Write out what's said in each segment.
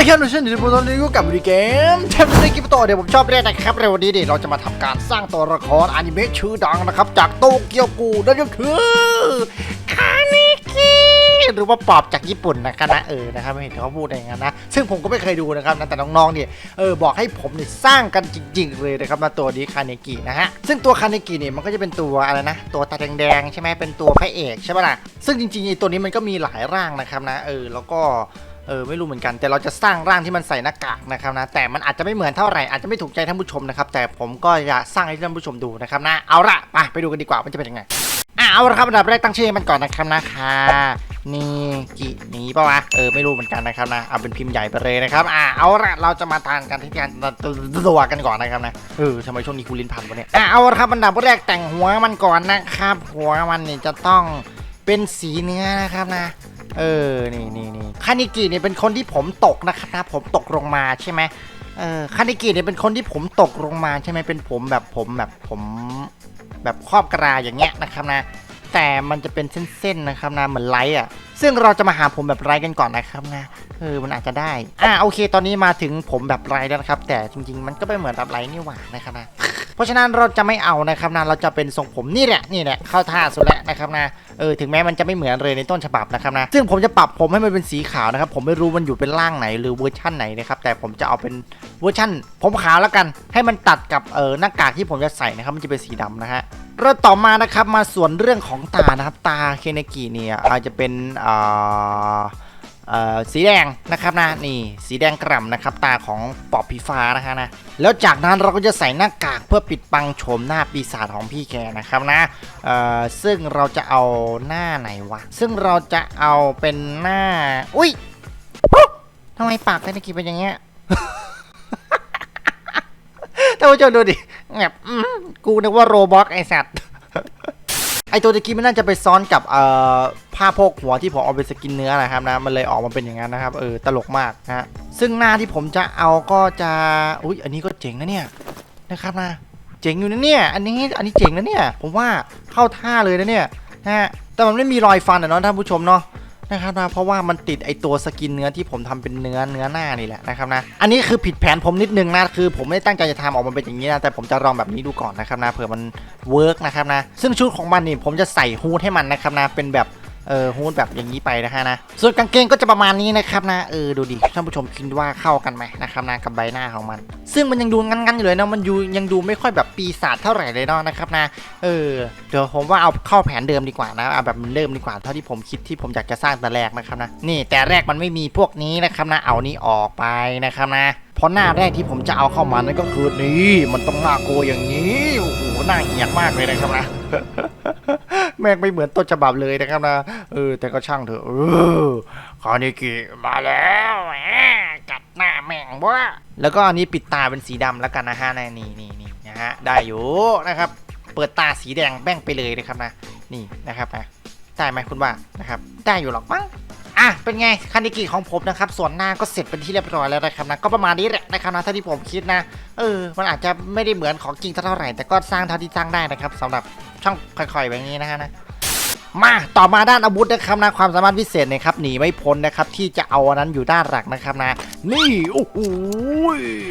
ดีครับทุกท่านที่ผมตอนนี้ก็กลับมาดีเกมเทมในกิปโตเดี๋ยวผมชอบเรียกนะครับเร็ววันนี้ดิเราจะมาทำการสร้างตัวละครอนิเมะชื่อดังนะครับ จากโตเกียวกูนั่นก็คือคานิกิหรือว่าปอบจากญี่ปุ่นนะครับนะเออนะครับไม่เห็นเขาพูดอย่างนั้นนะ ซึ่งผมก็ไม่เคยดูนะครับนะแต่น้องๆเนี่ยเออบอกให้ผมเนี่ยสร้างกันจริง ๆ เลยนะครับมาตัวนี้คานิกินะฮะซึ่งตัวคานิกิเนี่ยมันก็จะเป็นตัวอะไรนะ ตัวตาแดงๆใช่ไหมเป็นตัวพระเอกใช่ปะล่ะซึ่งจริงๆไอ้ตัวนี้มันก็มีหลายร่างนะครับนะเออแล้วก็ เออไม่รู้เหมือนกันแต่เราจะสร้างร่างที่มันใส่หน้ากากนะครับนะแต่มันอาจจะไม่เหมือนเท่าไหร่อาจจะไม่ถูกใจท่านผู้ชมนะครับแต่ผมก็อยากสร้างให้ท่านผู้ชมดูนะครับนะเอาละไปไปดูกันดีกว่ามันจะเป็นยังไงอะเอาละครับอันดับแรกตั้งชื่อมันก่อนนะครับนะคะนี่กี่นี้ปะวะเออไม่รู้เหมือนกันนะครับนะเอาเป็นพิมพ์ใหญ่ไปเลยนะครับอะเอาละเราจะมาทานกันที่การตัวกันก่อนนะครับนะเออทำไมช่วงนี้กูลิ้นพันวะเนี่ยอะเอาละครับอันดับแรกแต่งหัวมันก่อนนะครับ หัวมันนี่จะต้องเป็นสีเนื้อนะครับนะ เออ นี่นี่นี่คานิกิเนี่ยเป็นคนที่ผมตกนะครับนะผมตกลงมาใช่ไหมเออคานิกิเนี่ยเป็นคนที่ผมตกลงมาใช่ไหมเป็นผมแบบผมแบบผมแบบครอบกระลาอย่างเงี้ยนะครับนะ แต่มันจะเป็นเส้นๆนะครับนะเหมือนไลท์อะ ซึ่งเราจะมาหาผมแบบไลท์กันก่อนนะครับนะ เออ มันอาจจะได้ อ่าโอเค ตอนนี้มาถึงผมแบบไลท์แล้วนะครับ แต่จริง ๆ มันก็ไม่เหมือนแบบไลท์นี่หว่านะครับนะ ราะฉะนั้นเราจะไม่เอานะครับนะเราจะเป็นทรงผมนี่แหละนี่แหละเข้าท่าสุดแล้วนะครับนะเออถึงแม้มันจะไม่เหมือนเลยในต้นฉบับนะครับนะซึ่งผมจะปรับผมให้มันเป็นสีขาวนะครับผมไม่รู้มันอยู่เป็นร่างไหนหรือเวอร์ชั่นไหนนะครับแต่ผมจะเอาเป็นเวอร์ชั่น ผมขาวแล้วกัน ให้มันตัดกับเออหน้ากากที่ผมจะใส่นะครับมันจะเป็นสีดำนะฮะเราต่อมานะครับมาส่วนเรื่องของตานะครับตาเคเนกิเนี่ยอาจจะเป็นอ่าเอ่อ สีแดงนะครับนะนี่สีแดงกร่ำนะครับตาของปอบผีฟ้านะคะนะแล้วจากนั้นเราก็จะใส่หน้ากากเพื่อปิดบังโฉมหน้าปีศาจของพี่แกนะครับนะซึ่งเราจะเอาหน้าไหนวะซึ่งเราจะเอาเป็นหน้าอุ้ยทำไมปากเทนกิเป็นอย่างเงี้ยท่านผู้ชมดูดิแบบกูนึกว่าโรบอทไอสัตว์ไอตัวตะกี้มันน่าจะไปซ้อนกับเอ่อ ผ้าโพกหัวที่ผมเอาไปสกินเนื้อนะครับนะมันเลยออกมาเป็นอย่างนั้นนะครับเออตลกมากนะฮะซึ่งหน้าที่ผมจะเอาก็จะอุ้ยอันนี้ก็เจ๋งนะเนี่ยนะครับนะเจ๋งอยู่นะเนี่ยอันนี้อันนี้เจ๋งนะเนี่ยผมว่าเข้าท่าเลยนะเนี่ยนะฮะแต่มันไม่มีรอยฟันอะเนาะท่านผู้ชมเนาะนะครับนะเพราะว่ามันติดไอตัวสกินเนื้อที่ผมทำเป็นเนื้อเนื้อหน้านี่แหละนะครับนะอันนี้คือผิดแผนผมนิดนึงนะคือ ผมไม่ได้ตั้งใจจะทำออกมาเป็นอย่างนี้นะแต่ผมจะลองแบบนี้ดูก่อนนะครับนะเผื่อมันเวิร์กนะครับนะซึ่งชุดของมันนี่ผมจะใส่ฮูดให้มันนะครับนะเป็นแบบ เออฮูดแบบอย่างนี้ไปนะฮะนะส่วนกางเกงก็จะประมาณนี้นะครับนะเออดูดิท่านผู้ชมคิดว่าเข้ากันไหมนะครับนะกับใบหน้าของมัน ซึ่งมันยังดูงันๆอยู่เลยนะมันยูยังดูไม่ค่อยแบบปีศาจเท่าไหร่เลยเนาะนะครับนะเออเดี๋ยวผมว่าเอาเข้าแผนเดิมดีกว่านะเอาแบบเดิมดีกว่าเท่าที่ผมคิดที่ผมอยากจะสร้างแต่แรกนะครับนะนี่แต่แรกมันไม่มีพวกนี้นะครับนะเอานี้ออกไปนะครับนะเพราะหน้าแรกที่ผมจะเอาเข้ามานั่นก็คือนี่มันต้องน่ากลัวอย่างนี้โอ้โหน่าเหียมากเลยนะครับนะแม่งไม่เหมือนต้นฉบับเลยนะครับนะเออแต่ก็ช่างเถอะเออคานิกิมาแล้วแหมกัดหน้าแม่งวะแล้วก็อันนี้ปิดตาเป็นสีดำแล้วกันนะฮะนะนี่นี่นี่นะฮะได้อยู่นะครับ เปิดตาสีแดงแบ่งไปเลยนะครับนะนี่นะครับนะได้ไหมคุณว่านะครับ ได้อยู่หรอกมั้ง อะเป็นไงคันดิกิของผมนะครับส่วนหน้าก็เสร็จเป็นที่เรียบร้อยแล้วนะครับนะก็ประมาณนี้แหละนะครับนะถ้าที่ผมคิดนะเออมันอาจจะไม่ได้เหมือนของจริงเท่าไหร่แต่ก็สร้างเท่าที่สร้างได้นะครับสำหรับช่องค่อยๆแบบนี้นะฮะนะมาต่อมาด้านอาวุธนะครับนะความสามารถพิเศษนะครับหนีไม่พ้นนะครับที่จะเอาอันนั้นอยู่ด้านหลังนะครับนะ นี่โอ้โห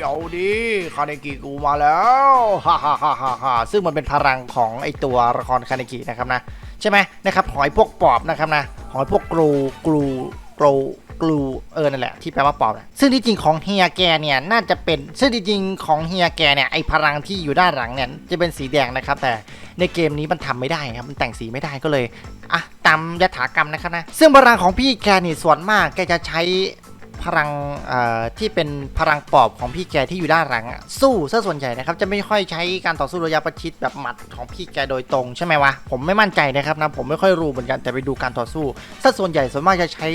เอาดิคาเนกิกูมาแล้วฮ่าฮ่าฮ่าฮ่าฮ่าซึ่งมันเป็นพลังของไอตัวละครคาเนกินะครับนะ ใช่ไหมนะครับหอยพวกปอบนะครับนะหอยพวกกรูกรูกรูกรูเออนั่นแหละที่แปลว่าปอบนะซึ่งที่จริงของเฮียแกเนี่ยน่าจะเป็นซึ่งที่จริงของเฮียแกเนี่ยไอพลังที่อยู่ด้านหลังเนี่ยจะเป็นสีแดงนะครับ แต่ในเกมนี้มันทำไม่ได้ครับมันแต่งสีไม่ได้ก็เลยอะตามยถากรรมนะครับนะซึ่งพลังของพี่แกนี่ส่วนมากแกจะใช้ พลังที่เป็นพลังปอบของพี่แกที่อยู่ด้านหลังสู้ซะส่วนใหญ่นะครับจะไม่ค่อยใช้การต่อสู้ระยะประชิดแบบหมัดของพี่แกโดยตรงใช่ไหมวะผมไม่มั่นใจนะครับนะผมไม่ค่อยรู้เหมือนกันแต่ไปดูการต่อสู้ซะส่วนใหญ่ส่วนมากจะใช้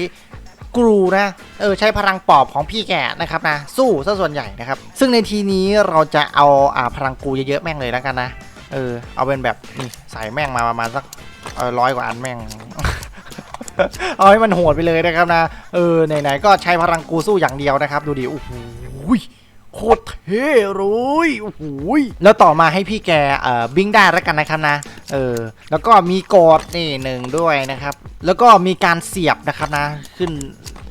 กรูนะเออใช้พลังปอบของพี่แกนะครับนะสู้ซะส่วนใหญ่นะครับ ซึ่งในทีนี้เราจะเอาอ่าพลังกรูเยอะๆแม่งเลยแล้วกันนะเออเอาเป็นแบบใส่แม่งมาประมาณสักร้อยกว่าอันแม่ง เอาให้มันโหดไปเลยนะครับนะ เออไหนๆก็ใช้พลังกูสู้อย่างเดียวนะครับ ดูดิโอ้โหโคตรเท่เลยโอ้โหแล้วต่อมาให้พี่แกเอ่อบิงได้แล้วกันนะครับนะ เออ แล้วก็มีกอดนี่หนึ่งด้วยนะครับ แล้วก็มีการเสียบนะครับนะ ขึ้น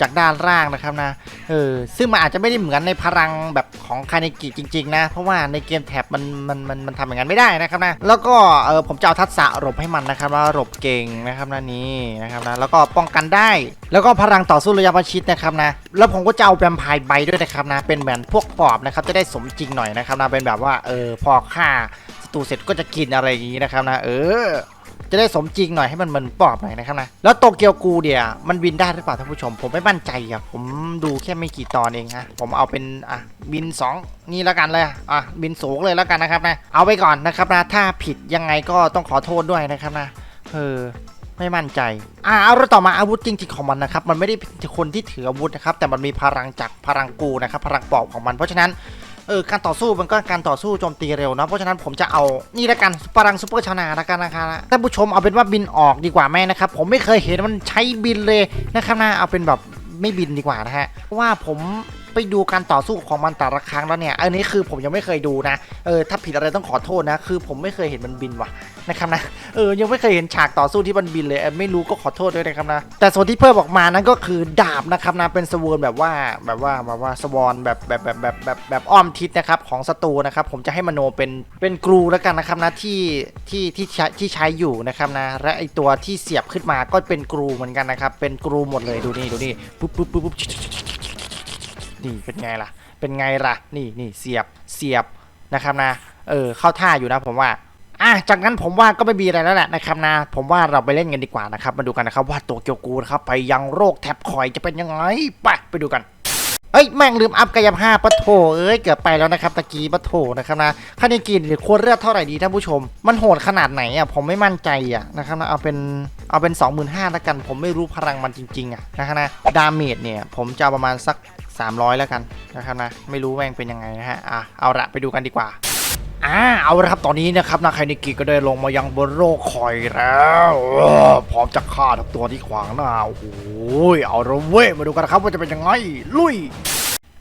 จากด้านล่างนะครับนะ เออ ซึ่งมันอาจจะไม่ได้เหมือนในพลังแบบของคาเนกิจริง ๆ นะ เพราะว่าในเกมแท็บมันมันมันมันทำอย่างนั้นไม่ได้นะครับนะ แล้วก็เออผมจะเอาทักษะหลบให้มันนะครับว่าหลบเก่งนะครับนะนี่นะครับนะ แล้วก็ป้องกันได้ แล้วก็พลังต่อสู้ระยะประชิดนะครับนะ แล้วผมก็จะเอาแวมไพร์ใบด้วยนะครับนะ เป็นเหมือนพวกปอบนะครับ จะได้สมจริงหน่อยนะครับนะ เป็นแบบว่าเออพอฆ่าศัตรูเสร็จก็จะกินอะไรอย่างนี้นะครับนะ เออ จะได้สมจริงหน่อยให้มันเหมันปอบหน่อยนะครับนะแล้วโตเกียวกูเดียมันบินได้หรือเปล่าท่านผู้ชม ผมไม่มั่นใจอะผมดูแค่ไม่กี่ตอนเองฮะผมเอาเป็นอะบิน 2 นี่แล้วกันเลยอะบินสูงเลยแล้วกันนะครับนะเอาไปก่อนนะครับนะถ้าผิดยังไงก็ต้องขอโทษด้วยนะครับนะเออไม่มั่นใจ อ่าเอาต่อมาอาวุธจริงๆของมันนะครับ มันไม่ได้เป็นคนที่ถืออาวุธนะครับ แต่มันมีพลังจากพลังกูนะครับ พลังปอบของมัน เพราะฉะนั้น เออการต่อสู้มันก็การต่อสู้โจมตีเร็วนะเพราะฉะนั้นผมจะเอานี่ละกันพลังซุปเปอร์ชาวนาละกันนะคะท่านผู้ชมเอาเป็นว่าบินออกดีกว่าแม่นะครับผมไม่เคยเห็นมันใช้บินเลยนะครับนะเอาเป็นแบบไม่บินดีกว่านะฮะเพราะว่าผม ไปดูการต่อสู้ของมันแต่ละครั้งแล้วเนี่ย อันนี้คือผมยังไม่เคยดูนะ เออ ถ้าผิดอะไรต้องขอโทษนะ คือผมไม่เคยเห็นมันบินว่ะนะครับนะ เออ ยังไม่เคยเห็นฉากต่อสู้ที่มันบินเลยเไม่รู้ก็ขอโทษด้วยนะครับนะ แต่ส่วนที่เพิ่มออกมานั้นก็คือดาบนะครับนะ เป็นสวอนแบบว่า แบบว่า แบบว่าสวอนแบบแบบแบบแบบแบบแบบอ้อมทิศนะครับของศัตรูนะครับ ผมจะให้มโนเป็น เป็นกรูแล้วกันนะครับนะที่ ที่ที่ใช้ที่ใช้อยู่นะครับนะ และไอตัวที่เสียบขึ้นมาก็เป็นกรูเหมือนกันนะครับ เป็นกรูหมดเลย ดูนี่ ดูนี่ ปุ๊บปุ๊บปุ๊บปุ๊บ นี่เป็นไงล่ะ เป็นไงล่ะ นี่นี่เสียบเสียบนะครับนะ เออเข้าท่าอยู่นะผมว่าอะจากนั้นผมว่าก็ไม่มีอะไรแล้วแหละนะครับนะ ผมว่าเราไปเล่นกันดีกว่านะครับ มาดูกันนะครับว่าตัวเกียวกูนะครับไปยังโรคแท็บคอยจะเป็นยังไงไปไปดูกันเอ้ยแม่งลืมอัพกายภาพปะโถเอ้ยเกือบไปแล้วนะครับตะกี้ปะโถนะครับนะคาเนกินหรือควรเลือดเท่าไหร่ดีท่านผู้ชม มันโหดขนาดไหนอะผมไม่มั่นใจอะนะครับนะเอาเป็นเอาเป็น 25,000แล้วกัน ผมไม่รู้พลังมันจริงๆอะนะครับนะดาเมจเนี่ยผมจะประมาณสัก 300 แล้วกันนะครับนะไม่รู้แม่งเป็นยังไงนะฮะอะเอาละไปดูกันดีกว่าอ่าเอาละครับตอนนี้นะครับนาไคนิกิก็ได้ลงมายังบนโลกคอยแล้วพร้อมจะฆ่าทุกตัวที่ขวางหน้าโอ้โหเอาละเว้ยมาดูกันนะครับว่าจะเป็นยังไงลุย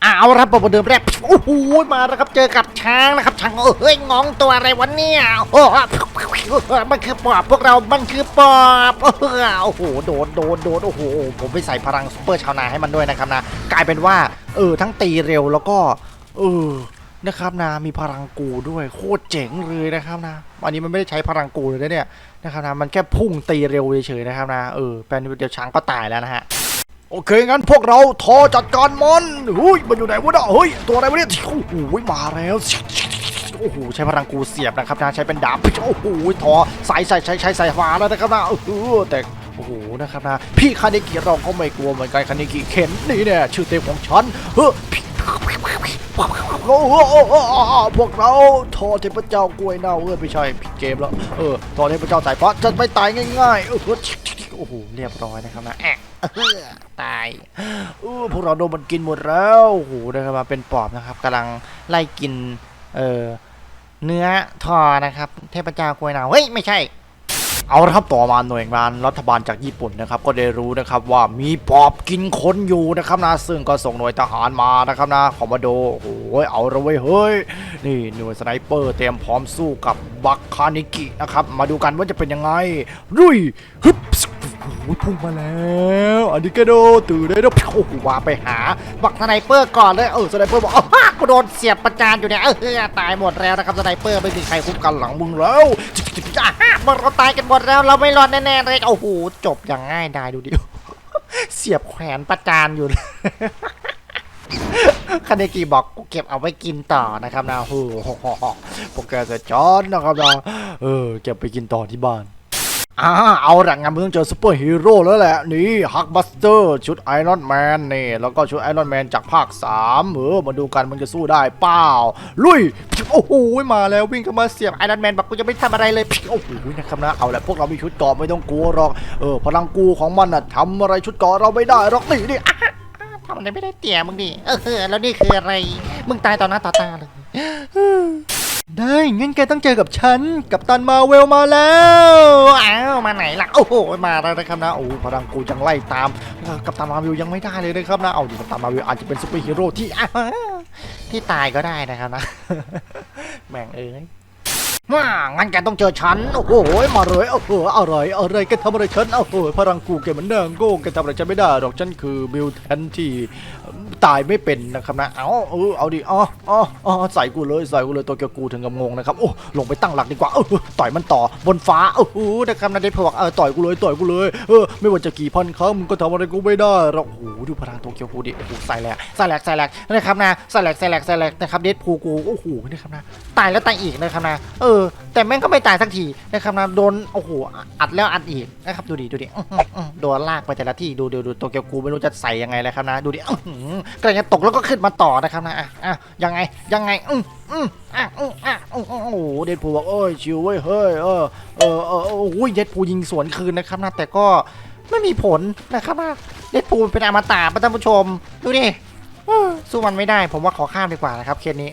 อ่าเอาละครับประเดิมแรกโอ้โหมาแล้วครับเจอกับช้างนะครับช้างเอ้ยงองตัวอะไรวะเนี่ยโอ้ มันคือปอบพวกเรา มันคือปอบโอ้โห โดน โดน โดน โอ้โห ผมไปใส่พลังซุปเปอร์ชาวนาให้มันด้วยนะครับนะ กลายเป็นว่า เออ ทั้งตีเร็วแล้วก็ เออ นะครับนะ มีพลังกูด้วย โคตรเจ๋งเลยนะครับนะ อันนี้มันไม่ได้ใช้พลังกูเลยนะเนี่ย นะครับนะ มันแค่พุ่งตีเร็วเฉยๆนะครับนะ เออแปลนเดียวช้างก็ตายแล้วนะฮะโอเค งั้นพวกเราทอจัดการมันเฮ้ย มันอยู่ไหนวะเนี่ยเฮ้ย ตัวอะไรวะเนี่ยโอ้โหมาแล้ว โอ้โหใช้พลังกูเสียบนะครับนะใช้เป็นดาบโอ้โหทอใส่ใส่ใช้ใช้ใส่ฟ้าแล้วนะครับนะเออแต่โอ้โหนะครับนะพี่คาเนกิเราก็ไม่กลัวเหมือนกันคาเนกิเข็นนี่เนี่ยชื่อเต็มของฉันเฮ้ยโอ้โหพวกเราทอเทพเจ้ากล้วยเน่าเออไม่ใช่ผิดเกมแล้วเออทอเทพเจ้าสายฟ้าจะไม่ตายง่ายๆเออโอ้โหเรียบร้อยนะครับนะแอะตายเออพวกเราโดนมันกินหมดแล้วโอ้โหนะครับมาเป็นปอบนะครับกำลังไล่กินเออ เนื้อทอนะครับ เทพเจ้ากวยเน่าเฮ้ย ไม่ใช่ เอาละครับต่อมาหน่วยงานรัฐบาลจากญี่ปุ่นนะครับ ก็ได้รู้นะครับว่ามีปอบกินคนอยู่นะครับนะซึ่งก็ส่งหน่วยทหารมานะครับนะคอมมานโดโอ้โหเอาละเว้ยเฮ้ยนี่หน่วยสไนเปอร์เตรียมพร้อมสู้กับบัคคานิกินะครับมาดูกันว่าจะเป็นยังไงรุยฮึบ โอ้โหพุ่งมาแล้วอันนี้ก็โดตื่นได้แล้วโอ้โหว่าไปหาบักสไนเปอร์ก่อนเลยเออสไนเปอร์บอกอ้าวกูโดนเสียบประจานอยู่เนี่ยเออตายหมดแล้วนะครับสไนเปอร์ไม่มีใครคุ้มกันหลังมึงแล้วอะมันเราตายกันหมดแล้วเราไม่รอดแน่ๆเลยโอ้โหจบอย่างง่ายดายดูดิเสียบแขวนประจานอยู่เลยคาเนกิบอกกูเก็บเอาไว้กินต่อนะครับนะโอ้โหพวกแกจะจอนนะครับนะเออเก็บไปกินต่อที่บ้าน อ่าเอาละงั้นมึงต้องเจอซูเปอร์ฮีโร่แล้วแหละ นี่ฮักบัสเตอร์ชุดไอรอนแมนนี่ แล้วก็ชุดไอรอนแมนจากภาค 3 เออมาดูกันมึงจะสู้ได้เปล่า ลุย โอ้โห มาแล้ววิ่งเข้ามาเสียบไอรอนแมนบอกกูจะไม่ทำอะไรเลย โอ้โหนะครับนะ เอาแหละพวกเรามีชุดเกาะไม่ต้องกลัวหรอก เออ พลังกูของมันน่ะทำอะไรชุดเกาะเราไม่ได้หรอกนี่นี่ทำอะไรไม่ได้เตี่ยมึงดิเออแล้วนี่คืออะไร มึงตายต่อหน้าต่อตาเลย ได้งั้นแกต้องเจอกับฉัน กับตันมาเวลมาแล้ว อ้าวมาไหนล่ะ โอ้โห มาแล้วนะครับนะ โอ้พลังกูยังไล่ตาม กับตันมาเวลยังไม่ได้เลยนะครับนะ เอาดิกับตันมาเวลอาจจะเป็นซูเปอร์ฮีโร่ที่ที่ตายก็ได้นะครับนะ แม่งเอ้ย มางั้นแกต้องเจอฉัน โอ้โห มาเลยโอ้โหอะไรอะไรแกทำอะไรฉันโอ้โหพลังกูแกมันเดิงโก้แกทำอะไรฉันไม่ได้หรอกฉันคือบิลแทนที่ตายไม่เป็นนะครับนะ เอาเออเอาดิอ๋ออ๋ออ๋อใส่กูเลยใส่กูเลยตัวเกียวกูถึงกับงงนะครับ โอ้ ลงไปตั้งหลักดีกว่า เออต่อยมันต่อบนฟ้าโอ้โหนะครับนะเด็กพวกเออต่อยกูเลยต่อยกูเลย เออ ไม่ว่าจะกี่พันครั้งมึงก็ทำอะไรกูไม่ได้หรอกโอ้โหดูพลังตัวเกียวกูดิ โอ้โห ใส่แหลกใส่แหลกใส่แหลกนะครับนะ ใส่แหลกใส่แหลกใส่แหลกนะครับ เด็ดพูกู โอ้โห นะครับนะ ตายแล้วตายอีกนะครับนะ เออแต่แม่งก็ไม่ตายสักทีนะครับนะโดนโอ้โหอัดแล้วอัดอีกนะครับดูดิดูดิโดนลากไปแต่ละที่ดูดูดูตัวเกียวกูไม่รู้จะใส่ยังไงเลยครับนะ ดูดิอื้อหือกำลังตกแล้วก็ขึ้นมาต่อนะครับนะอะอะยังไงยังไงอืมอืมอะอืมอะโอ้โหเดดพูบอกเอ้ยชิวเว้ยเฮ้ยเออเออเออโอ้ยเดดพูยิงสวนคืนนะครับนะแต่ก็ไม่มีผลนะครับนะเดดพูเป็นอมตะประท่านผู้ชม ดูดิสู้มันไม่ได้ ผมว่าขอข้ามดีกว่านะครับเคสนี้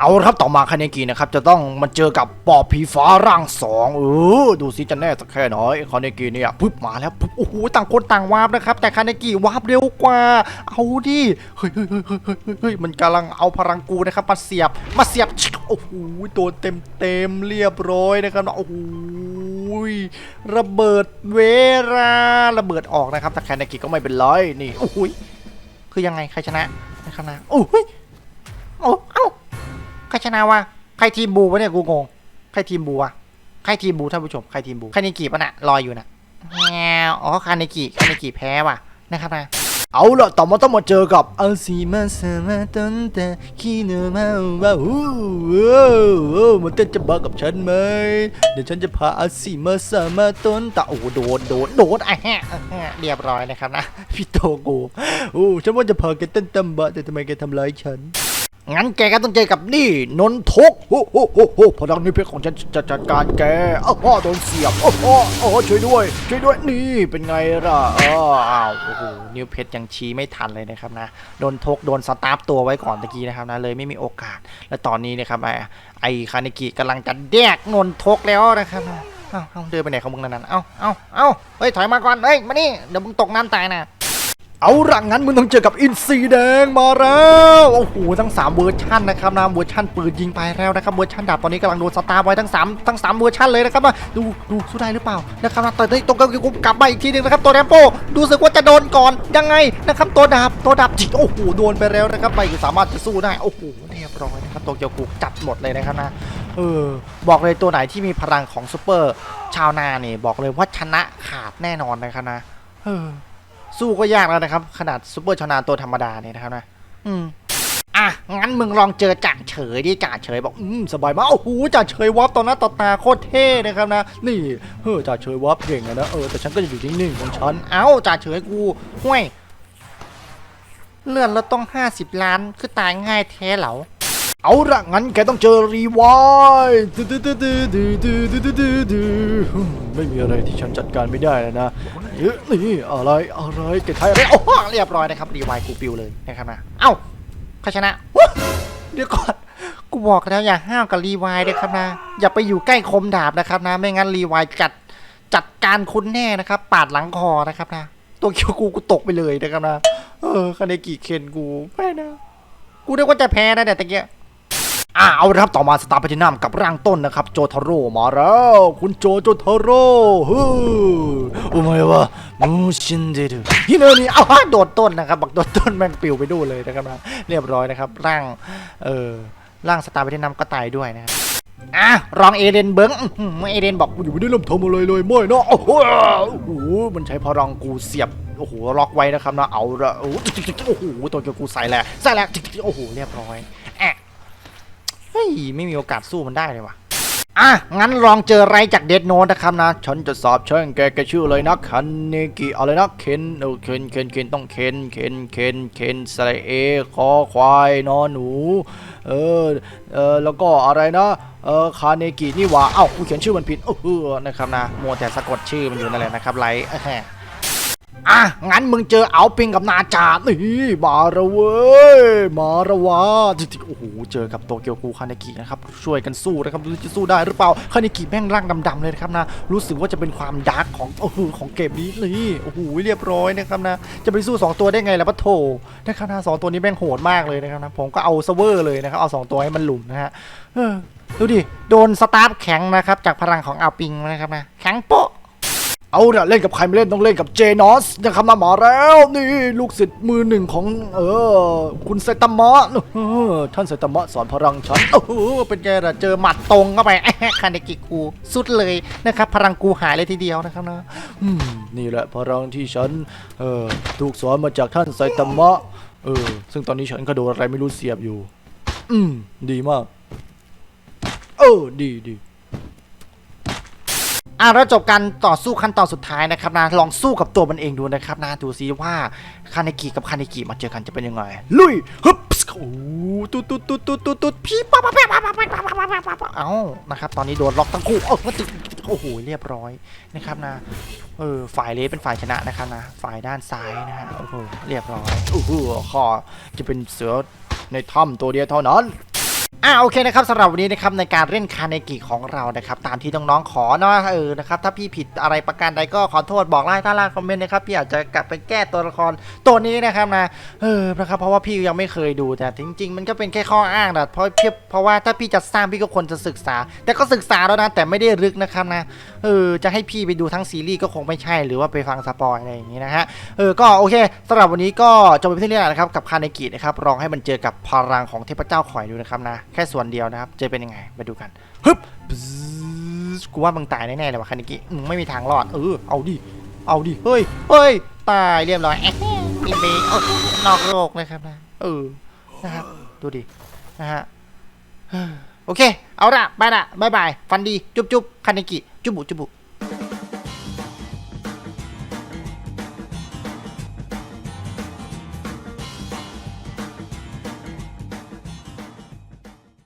เอาครับต่อมาคาเนกินะครับจะต้องมาเจอกับปอบผีฟ้าร่างสองเออดูสิจะแน่สักแค่ไหนคาเนกิเนี่ยปุ๊บมาแล้วปุ๊บโอ้โหต่างคนต่างวาร์ปนะครับแต่คาเนกิวาร์ปเร็วกว่า เอาดิเฮ้ยเฮ้ยเฮ้ยเฮ้ยเฮ้ยเฮ้ยเฮ้ยมันกำลังเอาพลังกูนะครับมาเสียบมาเสียบโอ้โหโดนเต็มเต็มเรียบร้อยนะครับโอ้โหระเบิดเวลาระเบิดออกนะครับแต่คาเนกิก็ไม่เป็นไรนี่โอ้โหคือยังไงใครชนะนะครับนะโอ้ยโอ้เอ้า ครชนะวะใครทีมบูวะเนี่ยกูงงใครทีมบูวะใครทีมบูท่านผู้ชมใครทีมบูคานิกิปะน่ะลอยอยู่น่ะแงวอ๋อคานิกิคานิกิแพ้ว่ะนะครับนะเอาละต่อมาต้องมาเจอกับอาซิมาสมาตันแต่คิโนมาว่าฮู้โอ้มันเต้นจะบ้ากับฉันไหมเดี๋ยวฉันจะพาอาซิมาสมาตันแต่โอ้โดนโดนโดนอะแฮะอะแฮะเรียบร้อยนะครับนะพี่โตโกโอ้ฉันว่าจะพาแกเต้นตำบะแต่ทำไมแกทำร้ายฉัน งั้นแกก็ต้องเจอกับนี่นนทกโอ้โหโอ้โหพลังนิเพศของฉันจะจัดการแกอ้าวโดนเสียบโอ้โหโอ้ช่วยด้วย ช่วยด้วยนี่เป็นไงล่ะอ้าวโอ้โหนิวเพชรยังชี้ไม่ทันเลยนะครับนะโดนทกโดนสตาร์ฟตัวไว้ก่อนตะกี้นะครับนะเลยไม่มีโอกาส และตอนนี้นะครับไอ้ไอ้คานิกิกำลังจะแดกนนทกแล้วนะครับเอ้าเอ้าเดินไปไหนของมึงนั่นน่ะเอ้าเอ้าเอ้าเฮ้ยถอยมาก่อนเฮ้ยมานี่เดี๋ยวมึงตกน้ำตายนะ เอาหละงั้นมึงต้องเจอกับอินซีแดงมาแล้วโอ้โหทั้ง3เวอร์ชันนะครับนะเวอร์ชันปืนยิงไปแล้วนะครับเวอร์ชันดาบตอนนี้กำลังโดนสตาร์ไว้ทั้ง3ทั้ง3เวอร์ชันเลยนะครับมาดูดูสู้ได้หรือเปล่านะครับนะแต่ตรงกับกูกลับมาอีกทีหนึงนะครับตัวแรมโบ้ดูสึกว่าจะโดนก่อนยังไงนะครับตัวดาบตัวดาบจิกโอ้โหโดนไปแล้วนะครับไม่สามารถจะสู้ได้โอ้โหเรียบร้อยนะครับตัวเกียวกูจัดหมดเลยนะครับนะเออบอกเลยตัวไหนที่มีพลังของซูเปอร์ชาวนาเนี่ยบอกเลยว่าชนะขาดแน่นอนนะครับนะเออ สู้ก็ยากแล้วนะครับ ขนาดซูเปอร์ชาวนาตัวธรรมดาเนี่ยนะครับนะอืมอะ งั้นมึงลองเจอจ่าเฉยดิจ่าเฉยบอกอืมสบายมากโอ้โหจ่าเฉยวับตอนหน้าต่อตาโคตรเท่นะครับนะ นี่เฮ้อจ่าเฉยวับเก่งอะนะเออแต่ฉันก็จะอยู่นิ่งๆของฉันเอ้าจ่าเฉยกูห่วยเลื่อนแล้วต้อง 50 ล้านคือตายง่ายแท้เหรอ เอาละงั้นแกต้องเจอรีวายไม่มีอะไรที่ฉันจัดการไม่ได้นะนี่อะไรอะไรแกใช้อะไรโอ้โหเรียบร้อยนะครับรีวายกูปิวเลยนะครับนะเอ้าข้าชนะเดี๋ยวก่อนกูบอกแล้วอย่าห้าวกับรีวายเลครับนะอย่าไปอยู่ใกล้คมดาบนะครับนะ ไม่งั้นรีวายจัดจัดการคุณแน่นะครับ ปาดหลังคอนะครับนะ ตัวเคียวกูกูตกไปเลยนะครับนะ เออคะแนนกิเคนกูแม่นะ กูนึกว่าจะแพ้นะแต่ตะเกีย อ่าเอาละครับต่อมาสตาร์พัทินัมกับร่างต้นนะครับ โจทาโร่มาแล้ว คุณโจโจทาโร่ฮู้โอ้ไม่วะมูชินเดดูฮิโนนี่อ้าวโดดต้นนะครับบักโดดต้นแม่งปิวไปดูเลยนะครับนะเรียบร้อยนะครับ ร่างเออร่างสตาร์พัทินัมก็ตายด้วยนะครับอะรองเอเดนเบิ้งอื้อหือเอเดนบอกกูอยู่ไม่ได้เริ่มทำอะไรเลยไม่เนาะโอ้โหโอ้โหมันใช้พลังกูเสียบโอ้โหล็อกไว้นะครับนะเอาละโอ้โหโอ้โหตัวเกียวกูใส่แหละใส่แหละโอ้โหเรียบร้อยแอะ เฮ้ย ไม่มีโอกาสสู้มันได้เลยว่ะ อะ งั้นลองเจอไรจากเดดโนนนะครับนะ ฉันจะสอบเชิญแกแกชื่ออะไรนะคันเนกิอะไรนะ เคนเออเคนเคนเคนต้องเคนเคนเคนเคนสระเอคอควายนอหนู เออ เออ แล้วก็อะไรนะ เออ คาเนกินี่หว่า เอ้ากูเขียนชื่อมันผิดเออนะครับนะ มัวแต่สะกดชื่อมันอยู่นั่นแหละนะครับไรเอะ งั้นมึงเจอเอาปิงกับนาจานี่มาละเว้ย มาละวะจริงๆโอ้โห เจอกับโตเกียวกูคาเนกินะครับ ช่วยกันสู้นะครับดูจะสู้ได้หรือเปล่า คาเนกิแม่งร่างดำๆเลยนะครับนะ รู้สึกว่าจะเป็นความดาร์กของโอ้โหของเกมนี้นี่โอ้โห เรียบร้อยนะครับนะ จะไปสู้ 2 ตัวได้ไงล่ะปะโถนะครับนะสองตัวนี้แม่งโหดมากเลยนะครับนะ ผมก็เอาเซเวอร์เลยนะครับ เอา 2 ตัวให้มันหลุมนะฮะเออดูดิ โดนสตาร์ฟแข็งนะครับ จากพลังของเอาปิงนะครับนะ แข็งโป๊ะ เอาเนี่ยเล่นกับใครไม่เล่นต้องเล่นกับเจนอสนะครับมาหมาแล้วนี่ลูกศิษย์มือหนึ่งของเออคุณไซตามะท่านไซตามะสอนพลังฉันโอ้โหเป็นไงล่ะเจอหมัดตรงเข้าไปคาเนกิกูสุดเลยนะครับพลังกูหายเลยทีเดียวนะครับนะนี่แหละพลังที่ฉันเออถูกสอนมาจากท่านไซตามะเออซึ่งตอนนี้ฉันก็โดนอะไรไม่รู้เสียบอยู่ อืมดีมากเออดีดี อะแล้วจบการต่อสู้ขั้นตอนสุดท้ายนะครับนะลองสู้กับตัวมันเองดูนะครับนะดูซิว่าคาเนกิกับคาเนกิมาเจอกันจะเป็นยังไงลุยฮึบโอ้ตุ๊ดตุ๊ดตุ๊ดตุ๊ดตุ๊ดตุ๊ดพี่ป๊าป๊าป๊าป๊าป๊าป๊าป๊าป๊าป๊าป๊าเอ้านะครับตอนนี้โดนล็อกทั้งคู่เออตึกโอ้โหเรียบร้อยนะครับนะเออฝ่ายเลสเป็นฝ่ายชนะนะครับนะฝ่ายด้านซ้ายนะฮะโอ้โหเรียบร้อยโอ้โหข้อจะเป็นเสือในถ้ำตัวเดียวเท่านั้น อ่าโอเคนะครับสำหรับวันนี้นะครับในการเล่นคาเนกิของเรานะครับตามที่น้องๆขอเนาะเออนะครับถ้าพี่ผิดอะไรประการใดก็ขอโทษบอกไล่ใต้ล่างคอมเมนต์นะครับพี่อาจจะกลับไปแก้ตัวละครตัวนี้นะครับนะเออนะครับเพราะว่าพี่ยังไม่เคยดูแต่จริง ๆ มันก็เป็นแค่ข้ออ้างนะเพราะเพี่เพราะว่าถ้าพี่จะสร้างพี่ก็ควรจะศึกษา แต่ก็ศึกษาแล้วนะแต่ไม่ได้ลึกนะครับนะเออจะให้พี่ไปดูทั้งซีรีส์ก็คงไม่ใช่หรือว่าไปฟังสปอยอะไรอย่างนี้นะฮะเออก็โอเคสำหรับวันนี้ก็จบไปเพียงเท่นี้แหละนะครับกับคาเนกินะครับลองให้มันเจอกับพลังของเทพเจ้าข่อยดูนะครับนะแค่ส่วนเดียวนะครับ จะเป็นยังไงมาดูกันฮึบบึ๊ดกูว่ามึงตายแน่ๆเลยว่ะคานิกิมึงไม่มีทางรอดเออเอาดิเอาดิเฮ้ยเฮ้ยตายเรียบร้อยอะบินไปเอ้านอกโลกนะครับนะเออนะครับดูดินะฮะโอเค เอาละไปละบายบาย ฟันดี จุ๊บจุ๊บคานิกิ จุบุจุบุ